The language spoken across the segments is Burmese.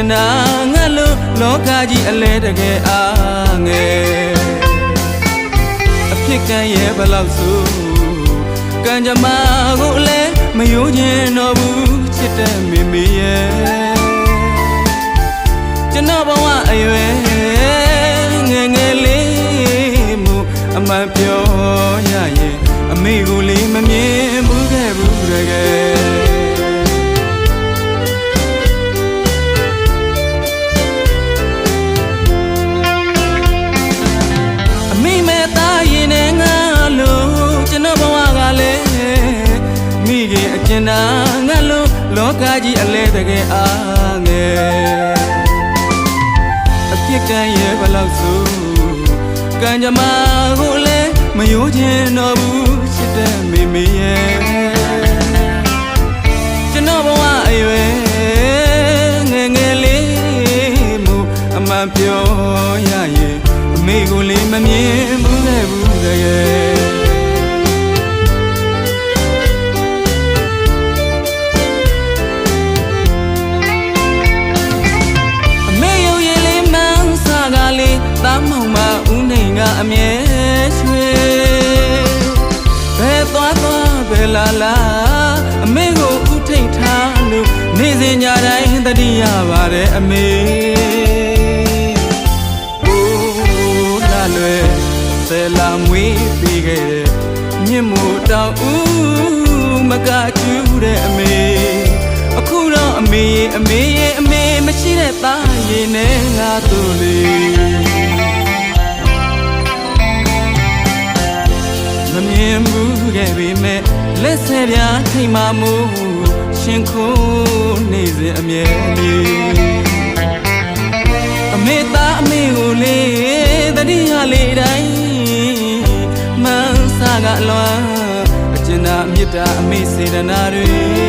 င်တာငါလို့လောကကြီးအလဲတကယ်အားငယ်အဖြစ်ကံရဲ့ဘလောက်ဆိုကံကြမ္မာကိုအလဲမယိုးခြင်းတော့ဘူးချစ်တဲ့မိမိရဲ့ကျွန်တော်ဘဝအရွယ်ငယ်ငယ်လေးမူအမှန်ပြော ခင်အကျဉ်းသာငါလို့လောကကြီးအလဲတကယ်အားငယ်အဖြစ်ကံရဲ့ဘလောက်ဆိုကံကြမ္မာကိုလည်းမယိုးခြင်းတော့ဘူးချစ်တဲ့မိမိရဲ့ကျွန်တော်ဘဝအရွယ် လေးသားမောင်မဦးနိုင်ကအမြဲရွှေဘယ်သွားသွားဘယ်လာလာအမေကိုဥထိတ်ထားလို့နေစဉ်ညတိုင်းတတိယပါတယ်အမေအိုးလာလွယ်ဆယ်လာမွေးပြီးခဲ့တဲ့မြင့်မို့တောင်ဦးမကကျူးတဲ့အမေအခုတော့အမေရဲ့အမေရဲ့ အမေမရှိတဲ့သားရဲ့နဲ့ငါတို့လေးမမြင်ဘူးခဲ့ပေမဲ့လက်ဆယ်ပြားထိမ်မာမှုရှင်ခုနေစဉ်အမြဲလေးအမေသားအမေကိုလေတတိယလေးတိုင်းမန်းစားကအလွမ်းအကျဉ်းသာမေတ္တာအမေစေတနာတွေတွေး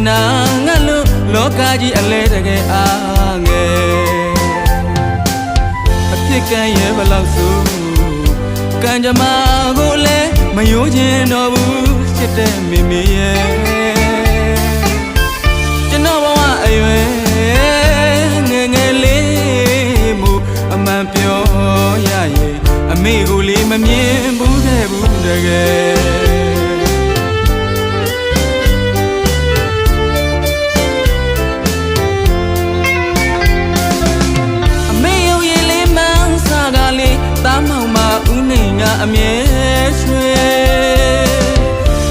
ခင်အကျဉ်းသာငါလို့လောကကြီးအလဲတကယ်အားငယ်အဖြစ်ကံရဲ့ဘလောက်ဆိုကံကြမ္မာကိုလည်းမယိုးခြင်းတော့ဘူးချစ်တဲ့မိမိရဲ့ အမြဲရွှေ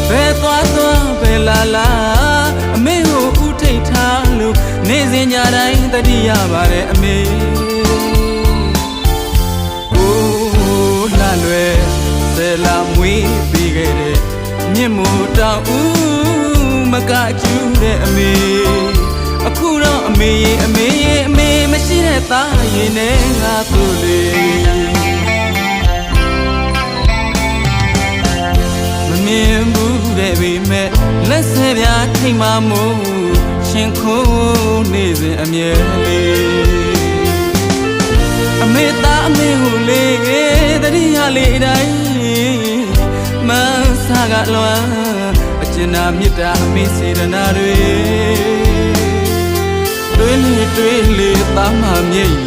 ဘယ်သွားသွားဘယ်လာလာအမေကိုဦးထိတ်ထားလို့နေစဉ်ညတိုင်းတတိယပါတယ်အမေကိုလာလွယ်ဆယ်လာမွေးပြီးခဲ့တဲ့မြင့်မို့တောင်ဦးမကကျူးတဲ့အမေအခုတော့အမေရဲ့အမေရဲ့အမေမရှိတဲ့သားရင်နဲ့ငါတို့လေ ပေမဲ့လက်ဆယ်ပြားထိမ်မာမှုရှင်ခိုးနေစဉ်အမြဲလေးအမေသားအမေကိုလေတတိယလေးတိုင်းမဆာကလွမ်းအကျဉ်းသာမေတ္တာအမေစေတနာတွေတွေးလေတွေးလေသားမမြိတ်